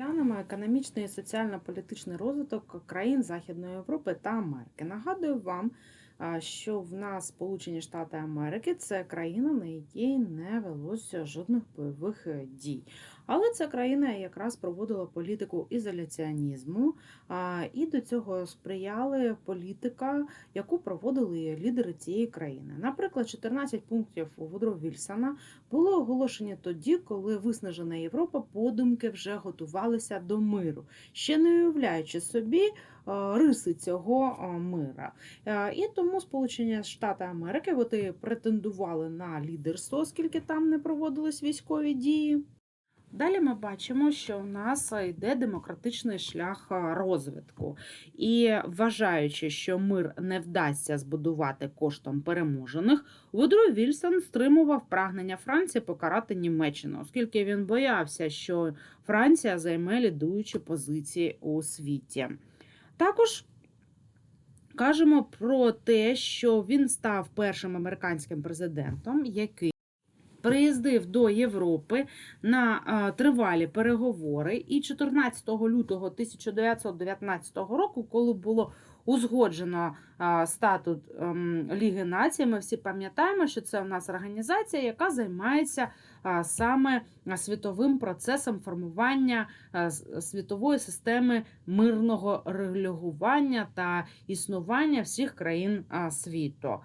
Розглянемо економічний і соціально-політичний розвиток країн Західної Європи та Америки. Нагадую вам, що в нас Сполучені Штати Америки це країна, на якій не велося жодних бойових е, дій. Але ця країна якраз проводила політику ізоляціонізму, і до цього сприяли політика, яку проводили лідери цієї країни. Наприклад, 14 пунктів Вудро Вільсона були оголошені тоді, коли виснажена Європа подумки вже готувалася до миру, ще не уявляючи собі риси цього мира. І тому Сполучені Штати Америки вони претендували на лідерство, оскільки там не проводились військові дії. Далі ми бачимо, що у нас йде демократичний шлях розвитку. І вважаючи, що мир не вдасться збудувати коштом переможених, Вудро Вільсон стримував прагнення Франції покарати Німеччину, оскільки він боявся, що Франція займе лідуючі позиції у світі. Також кажемо про те, що він став першим американським президентом, який приїздив до Європи на тривалі переговори. І 14 лютого 1919 року, коли було узгоджено статут ем, Ліги націй, ми всі пам'ятаємо, що це у нас організація, яка займається саме світовим процесом формування світової системи мирного регулювання та існування всіх країн світу.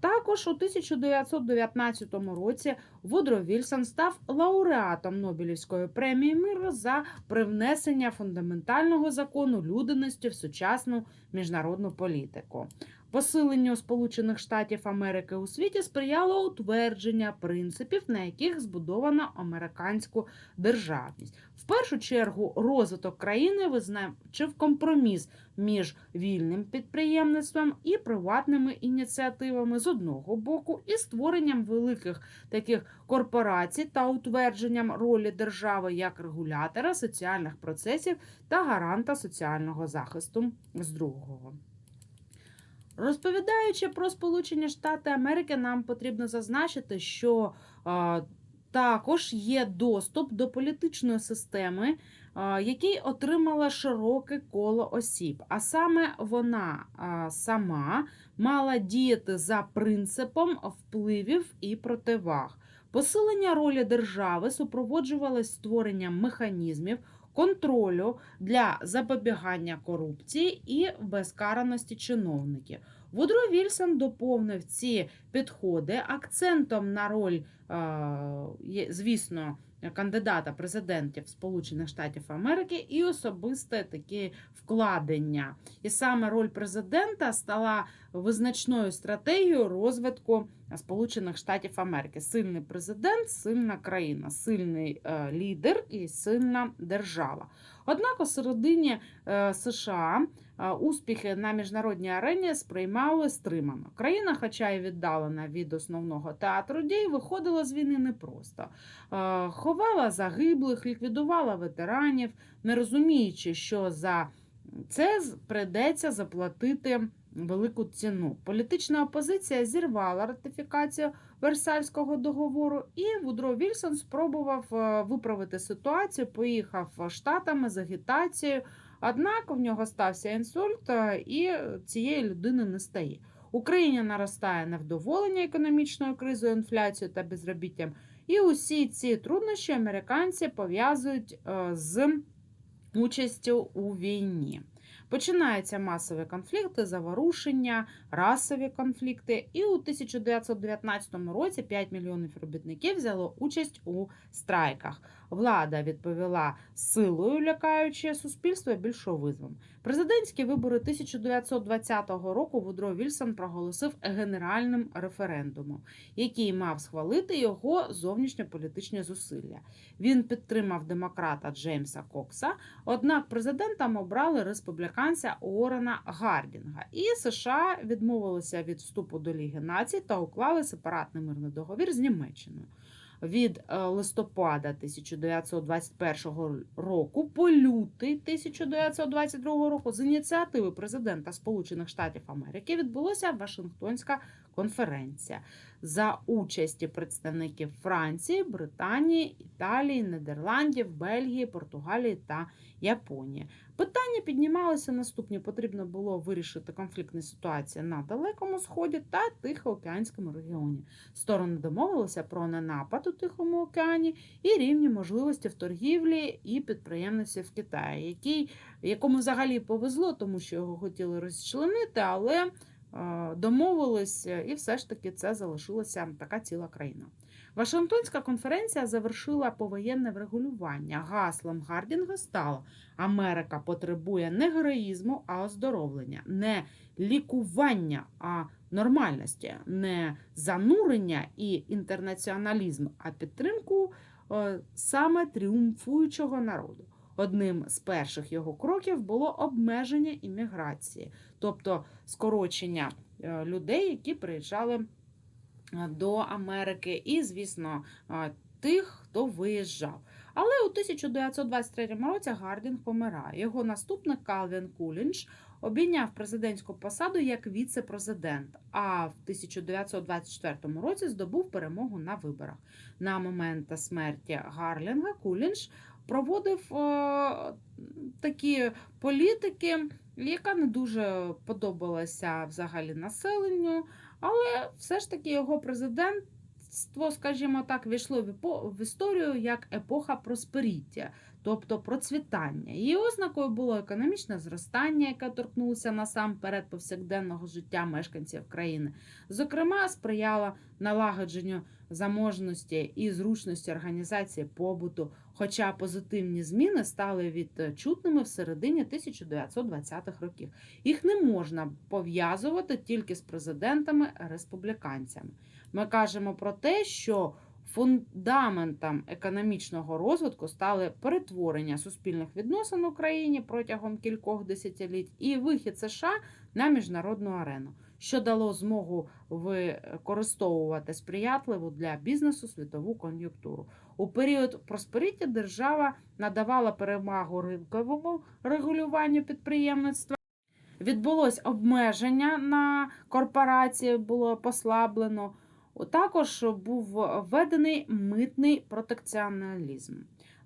Також у 1919 році Вудро Вільсон став лауреатом Нобелівської премії миру за привнесення фундаментального закону людяності в сучасну міжнародну політику. Посиленню Сполучених Штатів Америки у світі сприяло утвердження принципів, на яких збудовано американську державність. В першу чергу розвиток країни визначив компроміс між вільним підприємництвом і приватними ініціативами з одного боку, і створенням великих таких корпорацій та утвердженням ролі держави як регулятора соціальних процесів та гаранта соціального захисту з другого. Розповідаючи про Сполучені Штати Америки, нам потрібно зазначити, що також є доступ до політичної системи, який отримала широке коло осіб. А саме вона сама мала діяти за принципом впливів і противаг. Посилення ролі держави супроводжувалось створенням механізмів контролю для запобігання корупції і безкараності чиновників. Вудро Вільсон доповнив ці підходи акцентом на роль, звісно, кандидата президентів Сполучених Штатів Америки і особисте таке вкладення. І саме роль президента стала визначною стратегією розвитку Сполучених Штатів Америки. Сильний президент, сильна країна, сильний е, лідер і сильна держава. Однак у середині е, США е, успіхи на міжнародній арені сприймали стримано. Країна, хоча й віддалена від основного театру дій, виходила з війни непросто. Ховала загиблих, ліквідувала ветеранів, не розуміючи, що за це прийдеться заплатити велику ціну. Політична опозиція зірвала ратифікацію Версальського договору, і Вудро Вільсон спробував е, виправити ситуацію, поїхав штатами з агітацією. Однак в нього стався інсульт, е, і цієї людини не стає. Україні наростає невдоволення економічною кризою, інфляцією та безробіттям. І усі ці труднощі американці пов'язують е, з участю у війні. Починаються масові конфлікти, заворушення, расові конфлікти. І у 1919 році 5 мільйонів робітників взяло участь у страйках. Влада відповіла силою, лякаючи суспільство більшовизмом. Президентські вибори 1920 року Вудро Вільсон проголосив генеральним референдумом, який мав схвалити його зовнішньополітичні зусилля. Він підтримав демократа Джеймса Кокса, однак президентом обрали республіканця Уоррена Гардінга, і США відмовилися від вступу до Ліги націй та уклали сепаратний мирний договір з Німеччиною. Від е, листопада 1921 року по лютий 1922 року. З ініціативи президента Сполучених Штатів Америки відбулася Вашингтонська конференція за участі представників Франції, Британії, Італії, Нідерландів, Бельгії, Португалії та Японії. Питання піднімалися наступні: потрібно було вирішити конфліктні ситуації на Далекому Сході та Тихоокеанському регіоні. Сторони домовилися про ненапад у Тихому океані і рівні можливості в торгівлі і підприємництві в Китаї, який, якому взагалі повезло, тому що його хотіли розчленити, але домовились, і все ж таки це залишилася така ціла країна. Вашингтонська конференція завершила повоєнне врегулювання. Гаслом Гардінга стало Америка потребує не героїзму, а оздоровлення, не лікування, а нормальності, не занурення і інтернаціоналізм, а підтримку е, саме тріумфуючого народу. Одним з перших його кроків було обмеження імміграції, тобто скорочення е, людей, які приїжджали е, до Америки, і, звісно, е, тих, хто виїжджав. Але у 1923 році Гардінг помирає. Його наступник Калвін Кулінч обійняв президентську посаду як віце-президент, а в 1924 році здобув перемогу на виборах. На момент смерті Гарлінга Кулінч проводив е, такі політики, яка не дуже подобалася взагалі населенню, але все ж таки його президентство, скажімо так, війшло в, історію як епоха просперіття, тобто процвітання. Її ознакою було економічне зростання, яке торкнулося насамперед повсякденного життя мешканців країни. Зокрема, сприяла налагодженню заможності і зручності організації побуту, хоча позитивні зміни стали відчутними в середині 1920-х років. Їх не можна пов'язувати тільки з президентами-республіканцями. Ми кажемо про те, що фундаментом економічного розвитку стали перетворення суспільних відносин у країні протягом кількох десятиліть і вихід США на міжнародну арену, що дало змогу використовувати сприятливу для бізнесу світову кон'юнктуру. У період просперіття держава надавала перевагу ринковому регулюванню підприємництва. Відбулось обмеження на корпорації, було послаблено. Також був введений митний протекціоналізм.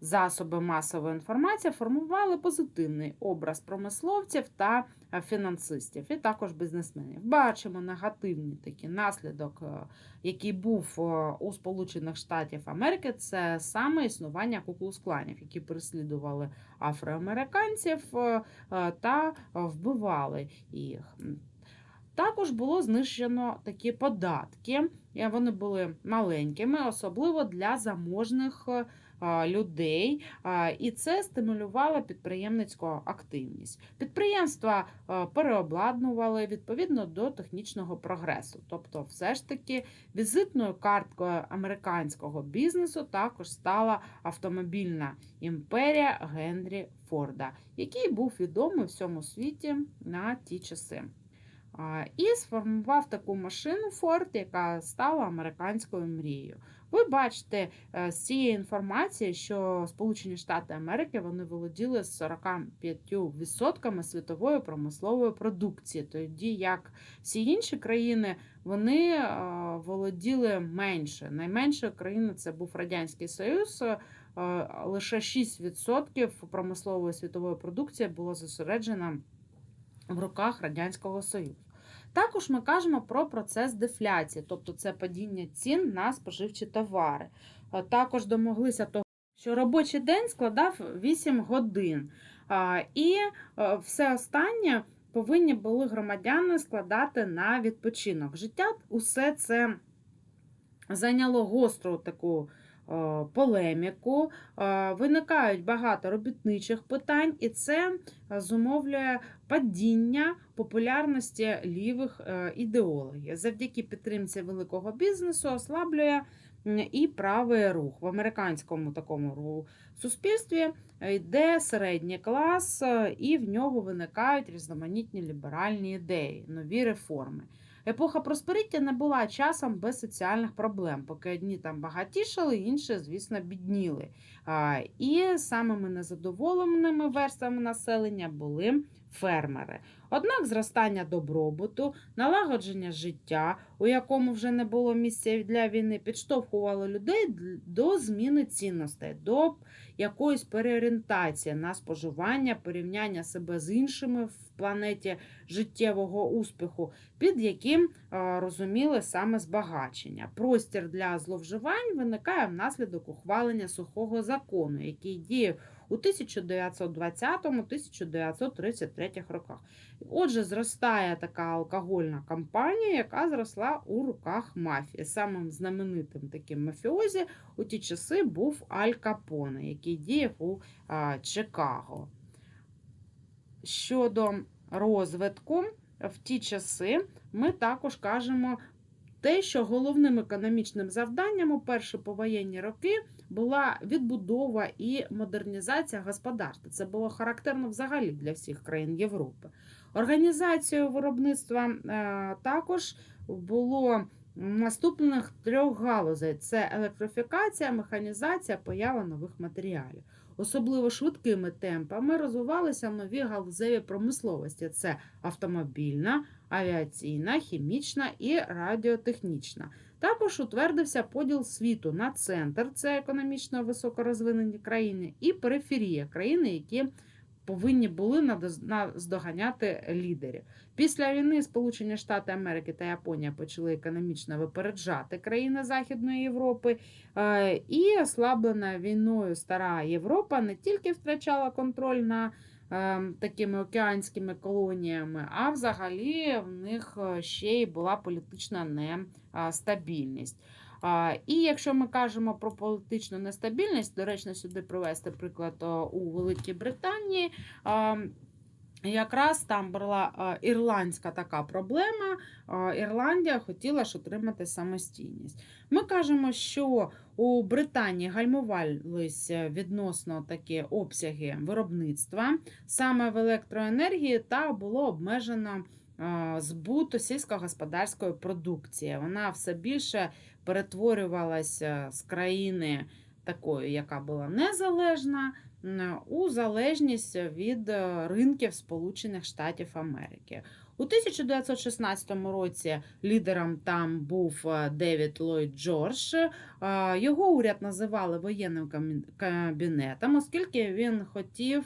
Засоби масової інформації формували позитивний образ промисловців та фінансистів, і також бізнесменів. Бачимо негативний такий наслідок, е, який був е, у Сполучених Штатів Америки, це саме існування куклус-кланів, які переслідували афроамериканців е, та вбивали їх. Також було знищено такі податки. Вони були маленькими, особливо для заможних е, людей, і це стимулювало підприємницьку активність. Підприємства е, переобладнували відповідно до технічного прогресу. Тобто, все ж таки, візитною карткою американського бізнесу також стала автомобільна імперія Генрі Форда, який був відомий всьому світі на ті часи. І сформував таку машину Ford, яка стала американською мрією. Ви бачите е, з цієї інформації, що Сполучені Штати Америки вони володіли 45% світової промислової продукції, тоді як всі інші країни вони е, володіли менше. Найменшою країною це був Радянський Союз. е, Лише 6% промислової світової продукції було зосереджено в руках Радянського Союзу. Також ми кажемо про процес дефляції, тобто це падіння цін на споживчі товари. Також домоглися того, що робочий день складав 8 годин. І е, все останнє повинні були громадяни складати на відпочинок. Життя усе це зайняло гостру таку е, полеміку, е, виникають багато робітничих питань, і це е, зумовлює падіння популярності лівих е, ідеологій. Завдяки підтримці великого бізнесу ослаблює і правий рух в американському такому суспільстві е, йде середній клас, е, і в нього виникають різноманітні ліберальні ідеї, нові реформи. Епоха просперіття не була часом без соціальних проблем, поки одні там багатішали, інші, звісно, бідніли. І самими незадоволеними верствами населення були фермери. Однак зростання добробуту, налагодження життя, у якому вже не було місця для війни, підштовхувало людей до зміни цінностей, до якоїсь переорієнтації на споживання, порівняння себе з іншими в планеті життєвого успіху, під яким розуміли саме збагачення. Простір для зловживань виникає внаслідок ухвалення сухого закону, який діяв у 1920-1933 роках. Отже, зростає така алкогольна кампанія, яка зросла у руках мафії. Самим знаменитим таким мафіозі у ті часи був Аль Капоне, який діяв у а, Чикаго. Щодо розвитку, в ті часи ми також кажемо те, що головним економічним завданням у перші повоєнні роки була відбудова і модернізація господарства. Це було характерно взагалі для всіх країн Європи. Організацією виробництва е, також було наступних трьох галузей: це електрифікація, механізація, поява нових матеріалів. Особливо швидкими темпами розвивалися нові галузеві промисловості: це автомобільна, авіаційна, хімічна і радіотехнічна. Також утвердився поділ світу на центр, це економічно високорозвинені країни, і периферія країни, які повинні були наздоганяти лідерів. Після війни Сполучені Штати Америки та Японія почали економічно випереджати країни Західної Європи. Е, І ослаблена війною стара Європа не тільки втрачала контроль на такими океанськими колоніями, а взагалі в них е, ще й була політична нестабільність. І якщо ми кажемо про політичну нестабільність, доречно сюди привести приклад у Великій Британії. Якраз там була ірландська така проблема. Ірландія хотіла ж отримати самостійність. Ми кажемо, що у Британії гальмувалися відносно такі обсяги виробництва саме в електроенергії, та було обмежено збут сільськогосподарської продукції. Вона все більше перетворювалася з країни такої, яка була незалежна, у залежність від е, ринків Сполучених Штатів Америки. У 1916 році лідером там був е, Девід Ллойд Джордж. Е, Його уряд називали воєнним кабінетом, оскільки він хотів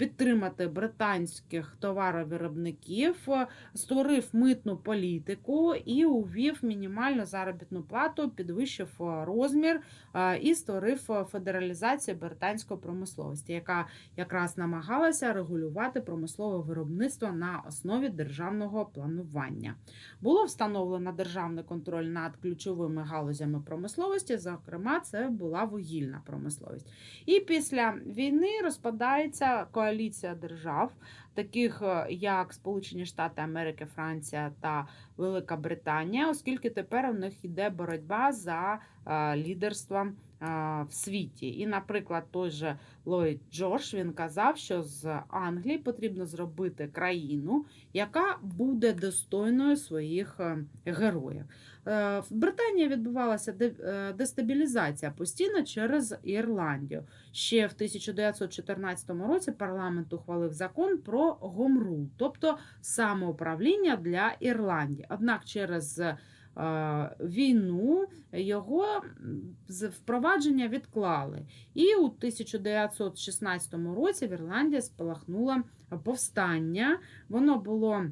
підтримати британських товаровиробників, е, створив митну політику і увів мінімальну заробітну плату, підвищив е, розмір е, і створив федералізацію британської промисловості, яка якраз намагалася регулювати промислове виробництво на основі державного планування. Було встановлено державний контроль над ключовими галузями промисловості, зокрема, це була вугільна промисловість. І після війни розпадається коаліція держав, таких е, як Сполучені Штати Америки, Франція та Велика Британія, оскільки тепер у них йде боротьба за лідерством. е, в світі. І, наприклад, той же Ллойд Джордж він казав, що з Англії потрібно зробити країну, яка буде достойною своїх е, героїв. Е, В Британії відбувалася е, дестабілізація постійно через Ірландію. Ще в 1914 році парламент ухвалив закон про гомрул, тобто самоуправління для Ірландії. Однак через війну його впровадження відклали. І у 1916 році в Ірландії спалахнуло повстання. Воно було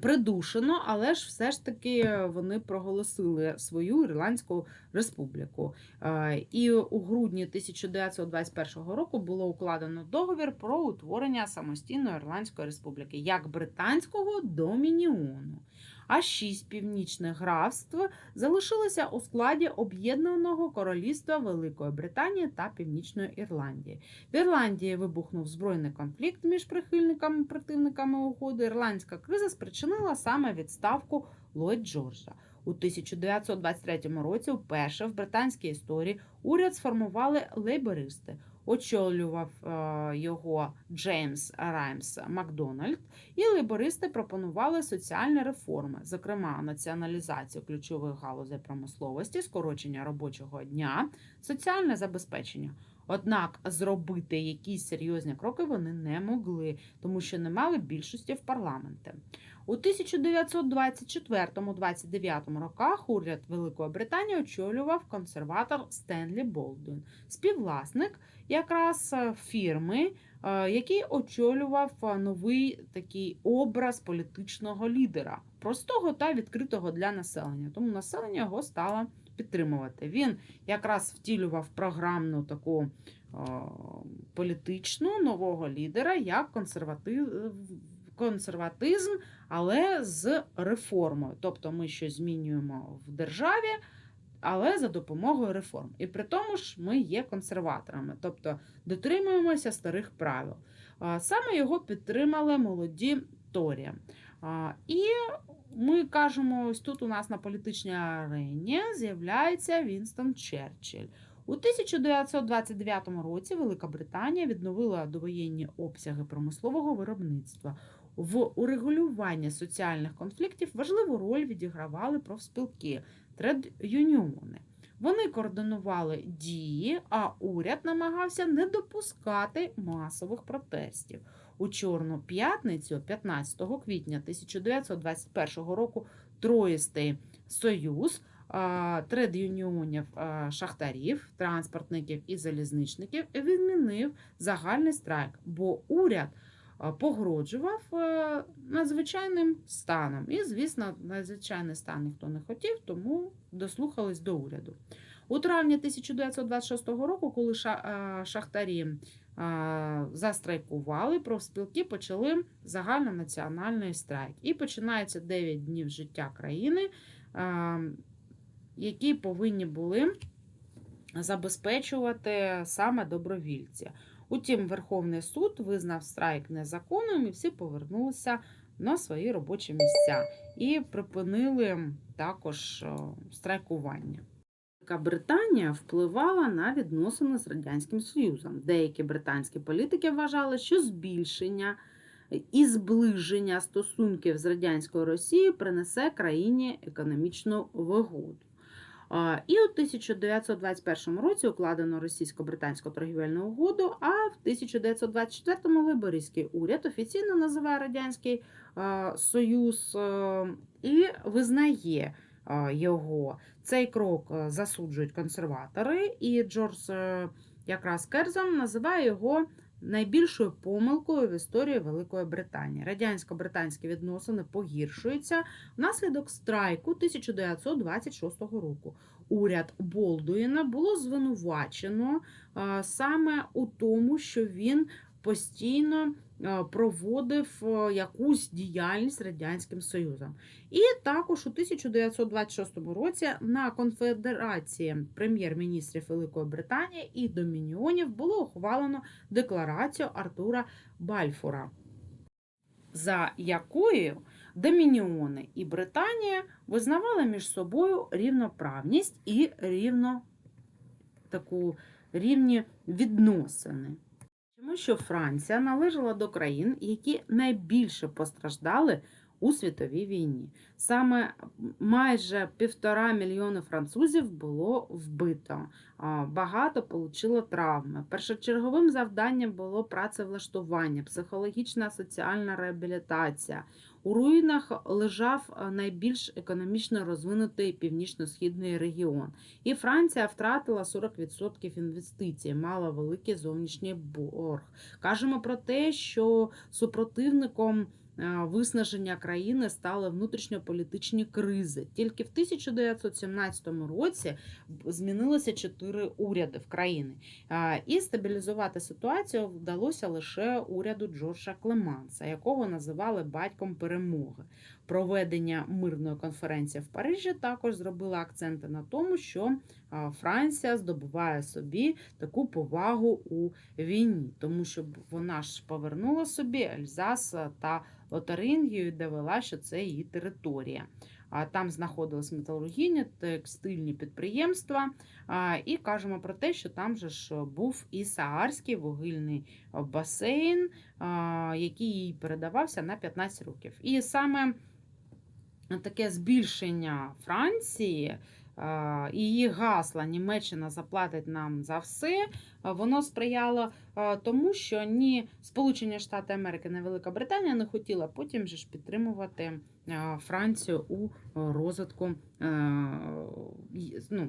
придушено, але ж все ж таки вони проголосили свою Ірландську республіку. Е, І у грудні 1921 року було укладено договір про утворення самостійної Ірландської республіки як британського домініону. А шість північних графств залишилися у складі Об'єднаного Королівства Великої Британії та Північної Ірландії. В Ірландії вибухнув збройний конфлікт між прихильниками і противниками угоди. Ірландська криза спричинила саме відставку Ллойд Джорджа. У 1923 році вперше в британській історії уряд сформували лейбористи. Очолював е, його Джеймс Раймс Макдональд, і лейбористи пропонували соціальні реформи, зокрема націоналізацію ключових галузей промисловості, скорочення робочого дня, соціальне забезпечення. Однак зробити якісь серйозні кроки вони не могли, тому що не мали більшості в парламенті. У 1924-29 роках уряд Великої Британії очолював консерватор Стенлі Болдуін, співвласник якраз е, фірми, е, який очолював е, новий такий образ політичного лідера, простого та відкритого для населення. Тому населення його стало підтримувати. Він якраз втілював програмну таку е, політичну нового лідера як консерватизм, але з реформою. Тобто ми щось змінюємо в державі, але за допомогою реформ. І при тому ж ми є консерваторами, тобто дотримуємося старих правил. Саме його підтримали молоді Торі. І ми кажемо, ось тут у нас на політичній арені з'являється Вінстон Черчилль. У 1929 році Велика Британія відновила довоєнні обсяги промислового виробництва. В урегулюванні соціальних конфліктів важливу роль відігравали профспілки, тред-юніони. Вони координували дії, а уряд намагався не допускати масових протестів. У Чорну п'ятницю, 15 квітня 1921 року, Троїстий союз тред-юніонів шахтарів, транспортників і залізничників відмінив загальний страйк, бо уряд погроджував надзвичайним станом. І, звісно, надзвичайний стан ніхто не хотів, тому дослухались до уряду. У травні 1926 року, коли ша- шахтарі застрайкували, профспілки почали загальнонаціональний страйк. І починається 9 днів життя країни, які повинні були забезпечувати саме добровільці. Утім, Верховний суд визнав страйк незаконним і всі повернулися на свої робочі місця і припинили також е, страйкування. Британія впливала на відносини з Радянським Союзом. Деякі британські політики вважали, що збільшення і зближення стосунків з радянською Росією принесе країні економічну вигоду. І у 1921 році укладено російсько-британську торгівельну угоду, а в 1924-му Лейбористський уряд офіційно називає Радянський Союз і визнає його. Цей крок е, засуджують консерватори, і Джордж е, якраз Керзон називає його найбільшою помилкою в історії Великої Британії. Радянсько-британські відносини погіршуються внаслідок страйку 1926 року. Уряд Болдуїна було звинувачено саме у тому, що він постійно проводив якусь діяльність Радянським Союзом. І також у 1926 році на конфедерації прем'єр-міністрів Великої Британії і Домініонів було ухвалено декларацію Артура Бальфура, за якою Домініони і Британія визнавали між собою рівноправність і рівно таку рівні відносини. Тому що Франція належала до країн, які найбільше постраждали у світовій війні. Саме майже півтора мільйони французів було вбито, багато отримало травми. Першочерговим завданням було працевлаштування, психологічна соціальна реабілітація. У руїнах лежав найбільш економічно розвинутий північно-східний регіон. І Франція втратила 40% інвестицій, мала великий зовнішній борг. Кажемо про те, що супротивником е, виснаження країни стали внутрішньополітичні кризи. Тільки в 1917 році змінилося чотири уряди в країні. Е, І стабілізувати ситуацію вдалося лише уряду Джорджа Клеманса, якого називали батьком перемоги. Проведення мирної конференції в Парижі також зробило акценти на тому, що Франція здобуває собі таку повагу у війні, тому що вона ж повернула собі Ельзас та Лотарингію і довела, що це її територія. Там знаходились металургійні, текстильні підприємства. І кажемо про те, що там же ж був і Саарський вугільний басейн, який їй передавався на 15 років. І саме таке збільшення Франції. І її гасла Німеччина заплатить нам за все. Воно сприяло тому, що ні Сполучені Штати Америки, ні Велика Британія не хотіла потім же ж підтримувати Францію у розвитку е, ну,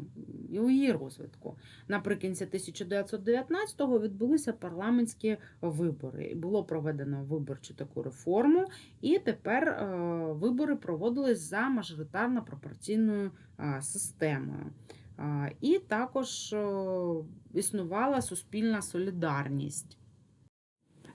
і у її розвитку. Наприкінці 1919-го відбулися парламентські вибори. Було проведено виборчу таку реформу, і тепер е, вибори проводились за мажоритарно пропорційною е, системою. Е, І також існувала суспільна солідарність.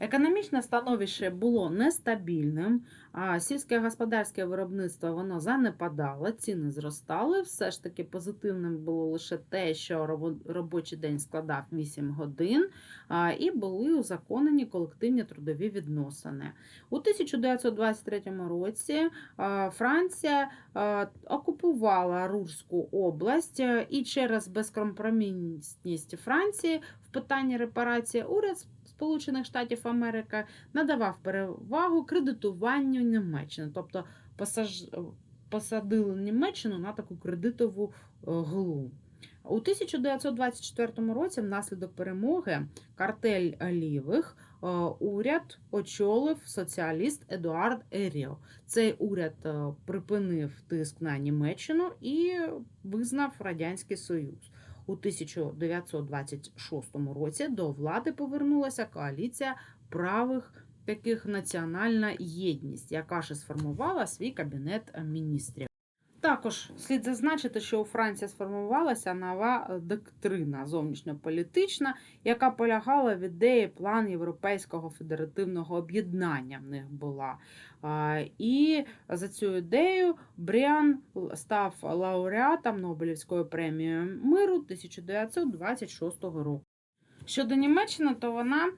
Економічне становище було нестабільним, а сільське господарське виробництво воно занепадало, ціни зростали. Все ж таки позитивним було лише те, що робочий день складав 8 годин, і були узаконені колективні трудові відносини. У 1923 році Франція окупувала Рурську область і через безкомпромісність Франції в питанні репарації уряд Сполучених Штатів Америки надавав перевагу кредитуванню Німеччини, тобто посаж... посадили Німеччину на таку кредитову е, глу. У 1924 році, внаслідок перемоги, картель лівих е, уряд очолив соціаліст Едуард Еріо. Цей уряд е, припинив тиск на Німеччину і визнав Радянський Союз. У 1926 році до влади повернулася коаліція правих таких національна єдність, яка ж сформувала свій кабінет міністрів. Також слід зазначити, що у Франції сформувалася нова доктрина зовнішньополітична, яка полягала в ідеї план Європейського федеративного об'єднання в них була. І за цю ідею Бріан став лауреатом Нобелівської премії миру 1926 року. Щодо Німеччини, то вона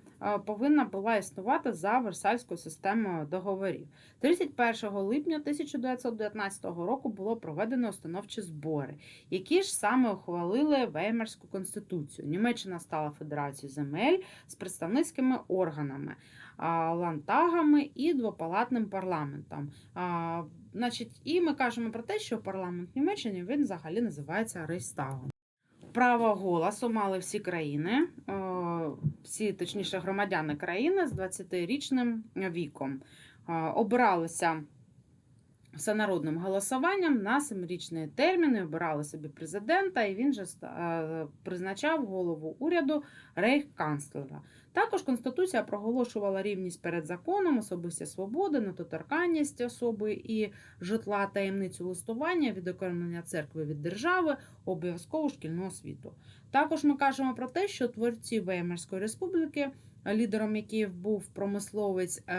повинна була існувати за Версальською системою договорів. 31 липня 1919 року було проведено установчі збори, які ж саме ухвалили Веймарську конституцію. Німеччина стала федерацією земель з представницькими органами, лантагами і двопалатним парламентом. Значить, і ми кажемо про те, що парламент Німеччини він взагалі називається Рейхстагом. Право голосу мали всі країни, е, всі, точніше, громадяни країни з 20-річним віком. Е, Обиралися всенародним голосуванням на семирічний термін, і обирали собі президента, і він же призначав голову уряду рейхканцлера. Також Конституція проголошувала рівність перед законом, особисті свободи, недоторканність особи і житла, таємницю листування, відокремлення церкви від держави, обов'язкову шкільну освіту. Також ми кажемо про те, що творці Веймарської республіки, лідером яких був промисловець е,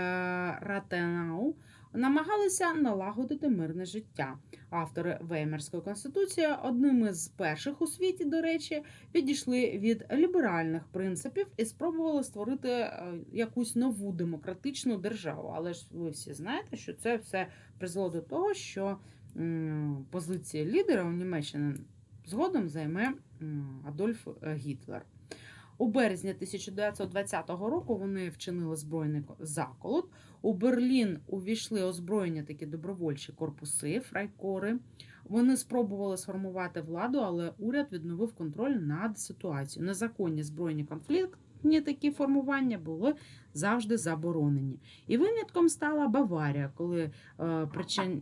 Ратенау, намагалися налагодити мирне життя. Автори Веймарської конституції, одним із перших у світі, до речі, відійшли від ліберальних принципів і спробували створити е, якусь нову демократичну державу. Але ж ви всі знаєте, що це все призвело до того, що позиція лідера у Німеччині згодом займе Адольф е, Гітлер. У березні 1920 року вони вчинили збройний заколот. У Берлін увійшли озброєні такі добровольчі корпуси, фрайкори. Вони спробували сформувати владу, але уряд відновив контроль над ситуацією. Незаконні збройні конфліктні такі формування були завжди заборонені. І винятком стала Баварія, коли е, причин...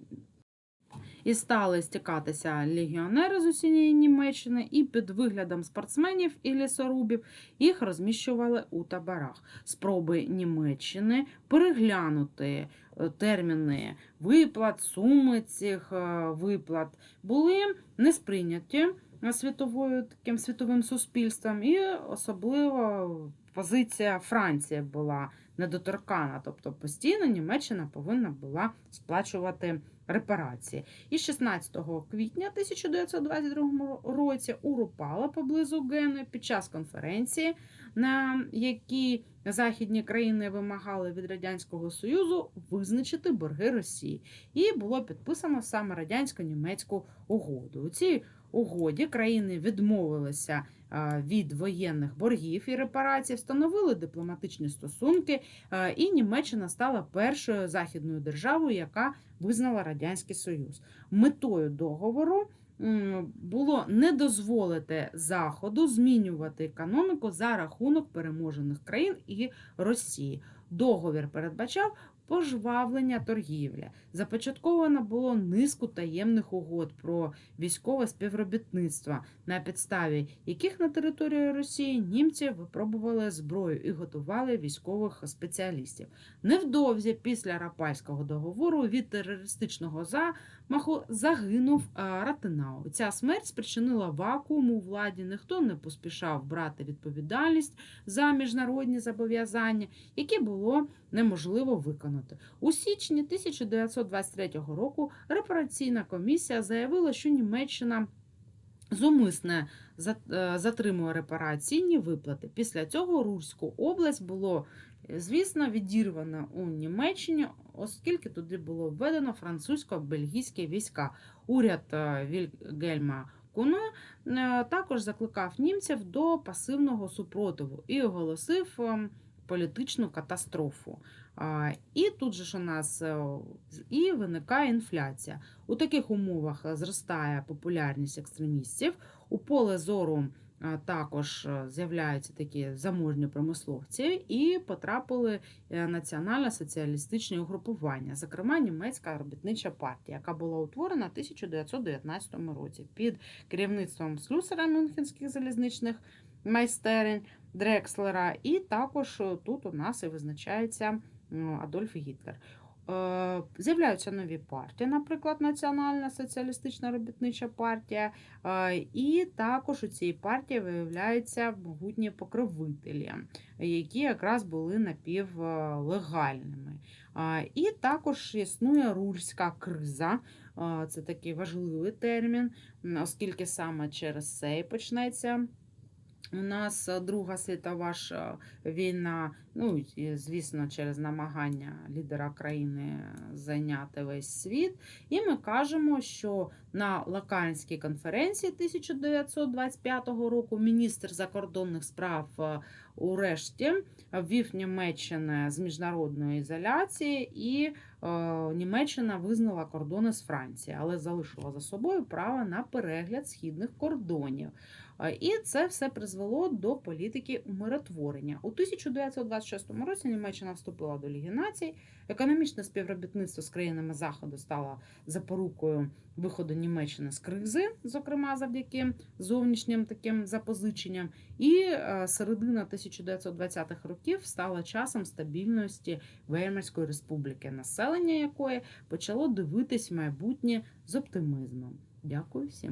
і стали стікатися легіонери з усієї Німеччини, і під виглядом спортсменів і лісорубів їх розміщували у таборах. Спроби Німеччини переглянути е, терміни виплат, суми цих е, виплат були не сприйняті світовою таким світовим суспільством, і особливо позиція Франції була недоторкана, тобто постійно Німеччина повинна була сплачувати репарації. І 16 квітня 1922 році у Рупала поблизу Гени під час конференції, на якій західні країни вимагали від Радянського Союзу визначити борги Росії. І було підписано саме радянсько-німецьку угоду. У цій угоді країни відмовилися від воєнних боргів і репарацій, встановили дипломатичні стосунки, е, і Німеччина стала першою західною державою, яка визнала Радянський Союз. Метою договору було не дозволити Заходу змінювати економіку за рахунок переможених країн і Росії. Договір передбачав пожвавлення торгівлі. Започатковано було низку таємних угод про військове співробітництво, на підставі яких на території Росії німці випробували зброю і готували військових спеціалістів. Невдовзі після Рапальського договору від терористичного замаху загинув е, Ратинау. Ця смерть спричинила вакуум у владі. Ніхто не поспішав брати відповідальність за міжнародні зобов'язання, які було неможливо виконати. У січні 1923 року репараційна комісія заявила, що Німеччина зумисне е, затримує репараційні виплати. Після цього Рурську область було, е, звісно, відірвано у Німеччині, оскільки туди було введено французько-бельгійські війська. Уряд е, Вільгельма Куно також закликав німців до пасивного супротиву і оголосив ем, політичну катастрофу. І тут же ж у нас е, і виникає інфляція. У таких умовах зростає популярність екстремістів. У поле зору також е, з'являються такі заможні промисловці і потрапили е, національно-соціалістичні угрупування, зокрема німецька робітнича партія, яка була утворена в 1919 році під керівництвом слюсара мюнхенських залізничних майстерень Дрекслера. І також е, тут у нас і визначається Адольф Гітлер. Е, З'являються нові партії, наприклад, Національна соціалістична робітнича партія, Е, і також у цій партії виявляються могутні покровителі, які якраз були напівлегальними. І також існує рурська криза. Це такий важливий термін, оскільки саме через це і почнеться. У нас е, Друга світова ж е, війна, ну звісно, через намагання лідера країни зайняти весь світ. І ми кажемо, що на Лаканській конференції 1925 року міністр закордонних справ е, урешті ввів Німеччину з міжнародної ізоляції, і е, Німеччина визнала кордони з Франції, але залишила за собою право на перегляд східних кордонів. І це все призвело до політики умиротворення. У 1926 році Німеччина вступила до Ліги націй. Економічне співробітництво з країнами Заходу стало запорукою виходу Німеччини з кризи, зокрема завдяки зовнішнім таким запозиченням. І е, середина 1920-х років стала часом стабільності Веймарської республіки, населення якої почало дивитись майбутнє з оптимізмом. Дякую всім.